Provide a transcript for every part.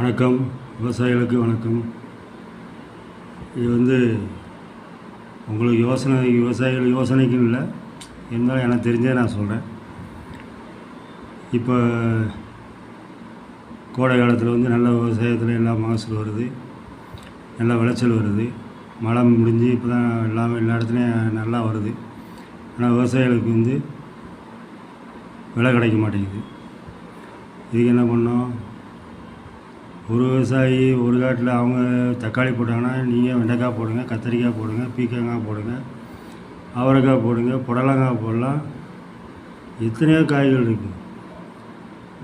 வணக்கம். விவசாயிகளுக்கு வணக்கம். இது வந்து உங்களுக்கு யோசனை விவசாயிகள் யோசனைக்கும் இல்லை. இருந்தாலும் எனக்கு தெரிஞ்சே நான் சொல்கிறேன் இப்போ கோடை காலத்தில் வந்து நல்ல விவசாயத்தில் எல்லா மகசூல் வருது. நல்ல விளைச்சல் வருது. மழை முடிஞ்சு இப்போ தான் எல்லாமே எல்லா இடத்துலையும் நல்லா வருது. ஆனால் விவசாயிகளுக்கு வந்து விலை கிடைக்க மாட்டேங்குது. இதுக்கு என்ன பண்ணோம் ஒரு விவசாயி ஒரு காட்டில் அவங்க தக்காளி போட்டாங்கன்னா நீங்கள் வெண்டைக்காய் போடுங்க கத்திரிக்காய் போடுங்க பீக்கங்காய் போடுங்க அவரைக்காய் போடுங்க புடலங்காய் போடலாம். எத்தனையோ காய்கள் இருக்குது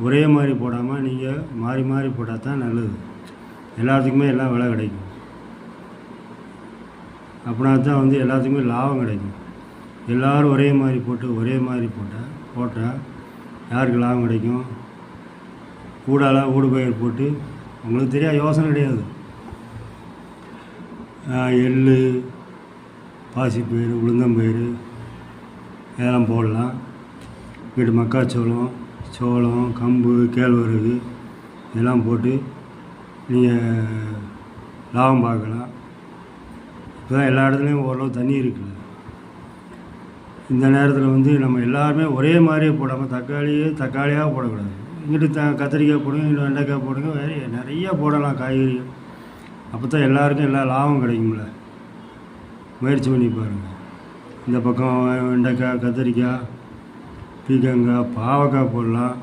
ஒரே மாதிரி போடாமல் நீங்கள் மாறி மாறி போட்டால் தான் நல்லது. எல்லாத்துக்குமே எல்லாம் விலை கிடைக்கும். அப்படின்னா தான் வந்து எல்லாத்துக்குமே லாபம் கிடைக்கும். எல்லோரும் ஒரே மாதிரி போட்டு ஒரே மாதிரி போட்டால் போட்டால் யாருக்கு லாபம் கிடைக்கும்? கூடால ஊடுபயிர் போட்டு உங்களுக்கு தெரியாது யோசனை கிடையாது. எள் பாசிப்பயிறு உளுந்தம்பயிறு இதெல்லாம் போடலாம். வீட்டு மக்காச்சோளம் சோளம் கம்பு கேழ்வரகு இதெல்லாம் போட்டு நீங்கள் லாபம் பார்க்கலாம். இப்போ தான் எல்லா இடத்துலையும் ஓரளவு தண்ணி இருக்குல்ல. இந்த நேரத்தில் வந்து நம்ம எல்லாருமே ஒரே மாதிரியே போடாமல் தக்காளியே தக்காளியாக போடக்கூடாது. இங்கிட்டு த கத்திரிக்காய் போடுங்க இங்கிட்டு வெண்டைக்காய் போடுங்க வேறு நிறைய போடலாம் காய்கறிகள். அப்போ தான் எல்லாருக்கும் எல்லா லாபம் கிடைக்கும்ல. முயற்சி பண்ணி பாருங்கள் இந்த பக்கம் வெண்டைக்காய் கத்திரிக்காய் பீக்கங்காய் பாவக்காய் போடலாம்.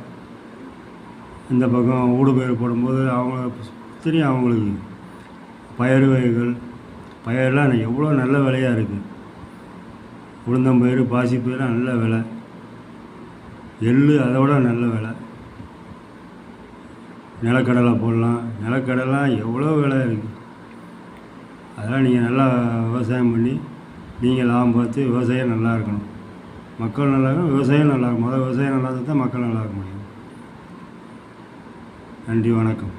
இந்த பக்கம் ஊடுபயிர் போடும்போது அவங்க தெரியும் அவங்களுக்கு. பயிர் வகைகள். பயிரெலாம் எவ்வளோ நல்ல விலையாக இருக்குது உளுந்தம்பயிறு பாசிப்பயிரெலாம் நல்ல விலை. எள் அதை விட நல்ல விலை. நிலக்கடலை போடலாம். நிலக்கடலாம் எவ்வளோ விலை இருக்குது அதெல்லாம் நீங்கள் நல்லா விவசாயம் பண்ணி நீங்கள் லாபம் பார்த்து விவசாயம் நல்லா இருக்கணும். மக்கள் நல்லா இருக்கணும் விவசாயம் நல்லா இருக்கும் முதல் விவசாயம் நல்லா இருந்தால் தான் மக்கள் நல்லா இருக்க முடியும். நன்றி வணக்கம்.